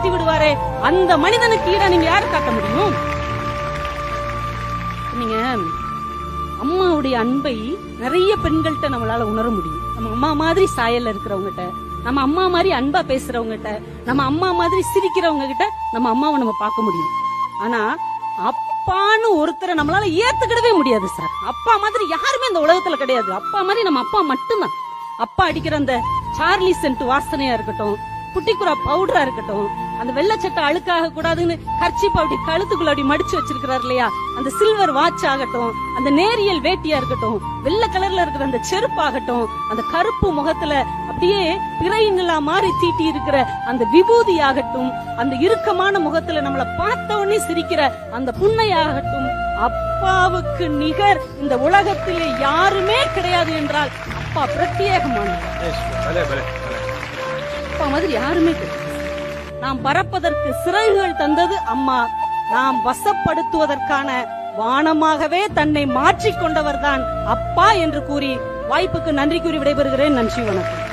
காட்டி விடுவாரே. அந்த மனிதனுக்கு ஈடா நீங்க யாரு காட்ட முடியும்? நீங்க அம்மாவுடைய அன்பை நிறைய பெண்கள்கிட்ட நம்மளால உணர முடியும். நம்ம அம்மா மாதிரி சாயல்ல இருக்கிறவங்ககிட்ட நம்ம அம்மா மாதிரி அன்பா பேசுறவங்ககிட்ட நம்ம அம்மா மாதிரி சிரிக்கிறவங்க கிட்ட நம்ம அம்மாவை நம்ம பார்க்க முடியும். ஆனா அப்பான்னு ஒருத்தரை நம்மளால ஏத்துக்கிடவே முடியாது சார் அப்பா மாதிரி யாருமே இந்த உலகத்துல கிடையாது. அப்பா மாதிரி நம்ம அப்பா மட்டும்தான். அப்பா அடிக்கிற அந்த சார்லி சென்ட் வாசனையா இருக்கட்டும் குட்டிக்குரா பவுடரா இருக்கட்டும். அந்த வெள்ளச்சட்டை அழுக்காக கூடாதுன்னு கர்ச்சிப் அப்படி கழுத்துக்குள்ள அப்படி மடிச்சு வச்சிருக்கிறார் இல்லையா? அந்த சில்வர் வாட்ச் ஆகட்டும் அந்த நேரியல் வேட்டியா இருக்கட்டும் வெள்ளை கலர்ல இருக்கிற அந்த செருப்பாகட்டும் அந்த கருப்பு முகத்துல அப்படியே பிறைங்களா மாறி தீட்டி இருக்கிற அந்த விபூதி ஆகட்டும் அந்த இறுக்கமான முகத்துல நம்மள பார்த்த உடனே சிரிக்கிற அந்த புண்ணையாகட்டும் அப்பாவுக்கு நிகர். இந்த உலகத்திலே யாருமே கிடையாது என்றால் அப்பா பிரத்யேகமானவர். அப்பா மாதிரி யாருமே கிடையாது. நாம் பறப்பதற்கு சிறகுகள் தந்தது அம்மா. நாம் வசப்படுத்துவதற்கான வானமாகவே தன்னை மாற்றிக் கொண்டவர்தான் அப்பா என்று கூறி வாய்ப்புக்கு நன்றி கூறி விடைபெறுகிறேன். நன்றி வணக்கம்.